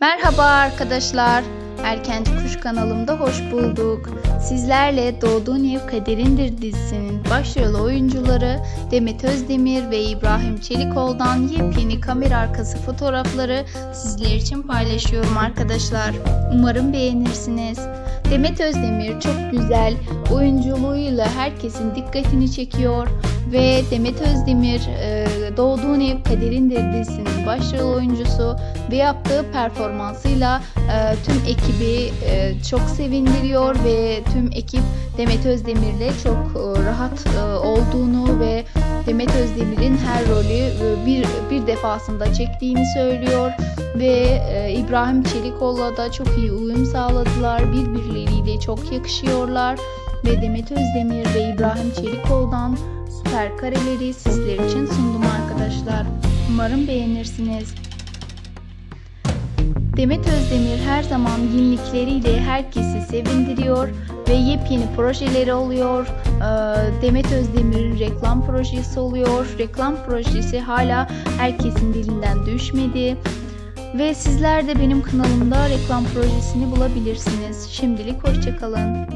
Merhaba arkadaşlar. Erkenci Kuş kanalımda hoş bulduk. Sizlerle Doğduğun Ev Kaderindir dizisinin başrol oyuncuları Demet Özdemir ve İbrahim Çelikoğlu'dan yepyeni kamera arkası fotoğrafları sizler için paylaşıyorum arkadaşlar. Umarım beğenirsiniz. Demet Özdemir çok güzel oyunculuğuyla herkesin dikkatini çekiyor ve Demet Özdemir e, Doğduğun Ev Kaderindir dizisinin başrol oyuncusu ve yaptığı performansıyla e, tüm ekibi e, çok sevindiriyor ve tüm ekip Demet Özdemir'le çok rahat olduğunu ve Demet Özdemir'in her rolü bir bir defasında çektiğini söylüyor ve İbrahim Çelikoğlu'la da çok iyi uyum sağladılar. Birbirleriyle çok yakışıyorlar ve Demet Özdemir ve İbrahim Çelikoğlu'dan süper kareleri sizler için sundum arkadaşlar. Umarım beğenirsiniz. Demet Özdemir her zaman yenilikleriyle herkesi sevindiriyor ve yepyeni projeleri oluyor. Ee, Demet Özdemir'in reklam projesi oluyor. Reklam projesi hala herkesin dilinden düşmedi. Ve sizler de benim kanalımda reklam projesini bulabilirsiniz. Şimdilik hoşçakalın.